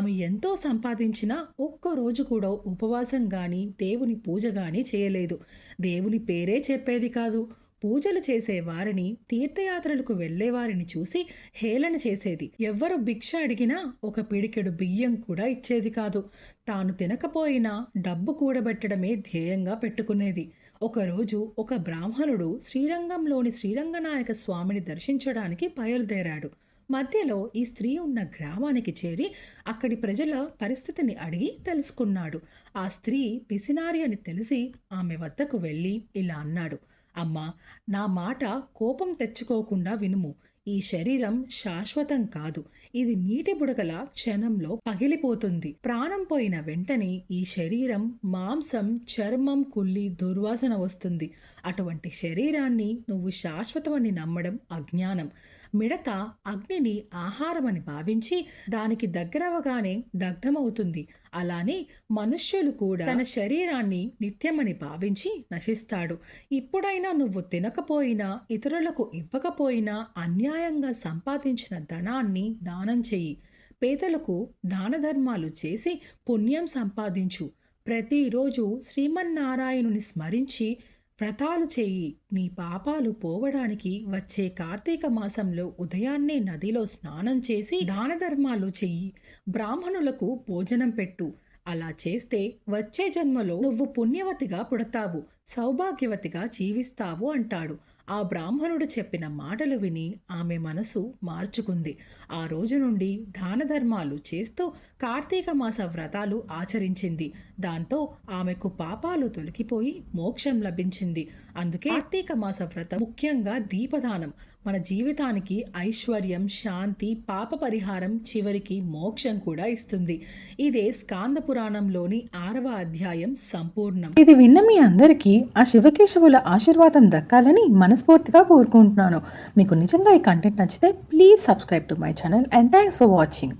ఆమె ఎంతో సంపాదించినా ఒక్కరోజు కూడా ఉపవాసం గాని దేవుని పూజ గాని చేయలేదు. దేవుని పేరే చెప్పేది కాదు. పూజలు చేసేవారిని తీర్థయాత్రలకు వెళ్ళేవారిని చూసి హేళన చేసేది. ఎవ్వరు భిక్ష అడిగినా ఒక పిడికెడు బియ్యం కూడా ఇచ్చేది కాదు. తాను తినకపోయినా డబ్బు కూడబెట్టడమే ధ్యేయంగా పెట్టుకునేది. ఒకరోజు ఒక బ్రాహ్మణుడు శ్రీరంగంలోని శ్రీరంగనాయక స్వామిని దర్శించడానికి బయలుదేరాడు. మధ్యలో ఈ స్త్రీ ఉన్న గ్రామానికి చేరి అక్కడి ప్రజల పరిస్థితిని అడిగి తెలుసుకున్నాడు. ఆ స్త్రీ పిసినారి అని తెలిసి ఆమె వద్దకు వెళ్ళి ఇలా అన్నాడు. అమ్మా నా మాట కోపం తెచ్చుకోకుండా వినుము. ఈ శరీరం శాశ్వతం కాదు. ఇది నీటి బుడగల క్షణంలో పగిలిపోతుంది. ప్రాణం పోయిన వెంటనే ఈ శరీరం మాంసం చర్మం కుళ్ళి దుర్వాసన వస్తుంది. అటువంటి శరీరాన్ని నువ్వు శాశ్వతమని నమ్మడం అజ్ఞానం. మిడత అగ్నిని ఆహారమని భావించి దానికి దగ్గరవగానే దగ్ధమవుతుంది. అలానే మనుష్యులు కూడా తన శరీరాన్ని నిత్యమని భావించి నశిస్తాడు. ఇప్పుడైనా నువ్వు తినకపోయినా ఇతరులకు ఇవ్వకపోయినా అన్యాయంగా సంపాదించిన ధనాన్ని దానం చెయ్యి. పేదలకు దాన ధర్మాలు చేసి పుణ్యం సంపాదించు. ప్రతిరోజు శ్రీమన్నారాయణుని స్మరించి వ్రతాలు చేయి. నీ పాపాలు పోవడానికి వచ్చే కార్తీక మాసంలో ఉదయాన్నే నదిలో స్నానం చేసి దాన ధర్మాలు చెయ్యి. బ్రాహ్మణులకు భోజనం పెట్టు. అలా చేస్తే వచ్చే జన్మలో నువ్వు పుణ్యవతిగా పుడతావు. సౌభాగ్యవతిగా జీవిస్తావు అంటాడు. ఆ బ్రాహ్మణుడు చెప్పిన మాటలు విని ఆమె మనసు మార్చుకుంది. ఆ రోజు నుండి దాన ధర్మాలు చేస్తూ కార్తీక మాస వ్రతాలు ఆచరించింది. దాంతో ఆమెకు పాపాలు తొలగిపోయి మోక్షం లభించింది. అందుకే కార్తీక మాస వ్రతం ముఖ్యంగా దీపదానం. మన జీవితానికి ఐశ్వర్యం శాంతి పాప పరిహారం చివరికి మోక్షం కూడా ఇస్తుంది. ఇదే స్కాంద పురాణంలోని ఆరవ అధ్యాయం సంపూర్ణం. ఇది విన్న మీ అందరికీ ఆ శివకేశవుల ఆశీర్వాదం దక్కాలని మనస్ఫూర్తిగా కోరుకుంటున్నాను. మీకు నిజంగా ఈ కంటెంట్ నచ్చితే please subscribe to my channel and thanks for watching